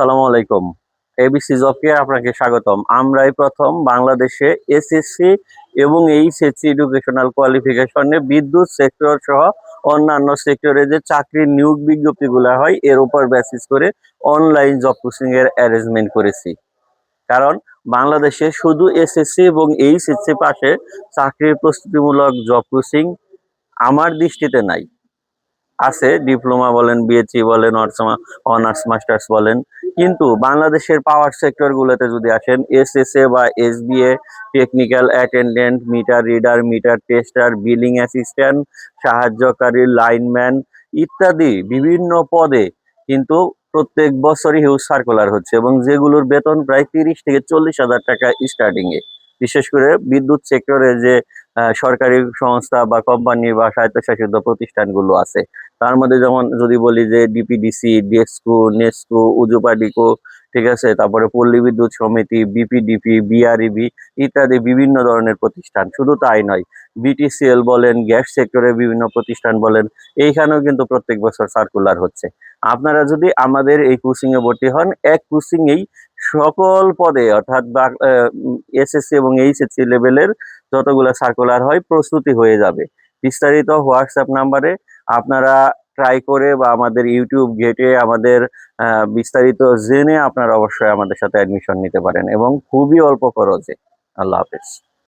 আসসালামু আলাইকুম। এবিসি জবকে আপনাকে স্বাগতম। আমরাই প্রথম বাংলাদেশে এসএসসি এবং এইচএসসি এডুকেশনাল কোয়ালিফিকেশনে বিদ্যুৎ সেক্টর সহ অন্যান্য সেক্টরে যে চাকরির নিয়োগ বিজ্ঞপ্তিগুলো হয়, এর উপর বেসিস করে অনলাইন জব পোস্টিং এর অ্যারেঞ্জমেন্ট করেছি। কারণ বাংলাদেশে শুধু এসএসসি এবং এইচএসসি পাশে চাকরির প্রস্তুতিমূলক জব পোস্টিং আমার দৃষ্টিতে নাই। আছে, ডিপ্লোমা বলেন বিএসসি বলেন অনার্স মাস্টার্স বলেন। কিন্তু বাংলাদেশের পাওয়ার সেক্টর গুলোতে যদি আসেন এসএসএ বা S SBA technical attendant meter reader meter tester billing assistant সাহায্যকারী লাইনম্যান ইত্যাদি বিভিন্ন পদে কিন্তু প্রত্যেক বছরই হিউজ সার্কুলার হচ্ছে এবং যেগুলোর বেতন প্রায় তিরিশ থেকে চল্লিশ হাজার টাকা স্টার্টিং এ। বিশেষ করে বিদ্যুৎ সেক্টরে যে সরকারি সংস্থা বা কোম্পানি বা স্বায়ত্তশাসিত প্রতিষ্ঠানগুলো আছে। তার মধ্যে যেমন যদি বলি যে ডিপিডিসি, ডেস্কো, নেস্কো, উজুপাডিকো, ঠিক আছে? তারপরে পল্লী বিদ্যুৎ সমিতি, বিপিডিপি, বিআরইবি ইত্যাদি বিভিন্ন ধরনের প্রতিষ্ঠান। শুধু তাই নয়, বিটিসিএল বলেন, গ্যাস সেক্টরের বিভিন্ন প্রতিষ্ঠান বলেন, এইখানেও কিন্তু প্রত্যেক বছর সার্কুলার হচ্ছে। আপনারা যদি আমাদের এই কোচিং এ ভর্তি হন, এক কোচিং এই সকল পদে, অর্থাৎ এসএসসি এবং এইচএসসি লেভেলের যতগুলো সার্কুলার হয় প্রস্তুতি হয়ে যাবে। বিস্তারিত হোয়াটসঅ্যাপ নাম্বারে আপনারা ট্রাই করে বা আমাদের ইউটিউব গেটে আমাদের বিস্তারিত জেনে আপনারা অবশ্যই আমাদের সাথে অ্যাডমিশন নিতে পারেন এবং খুবই অল্প খরচে। আল্লাহ হাফেজ।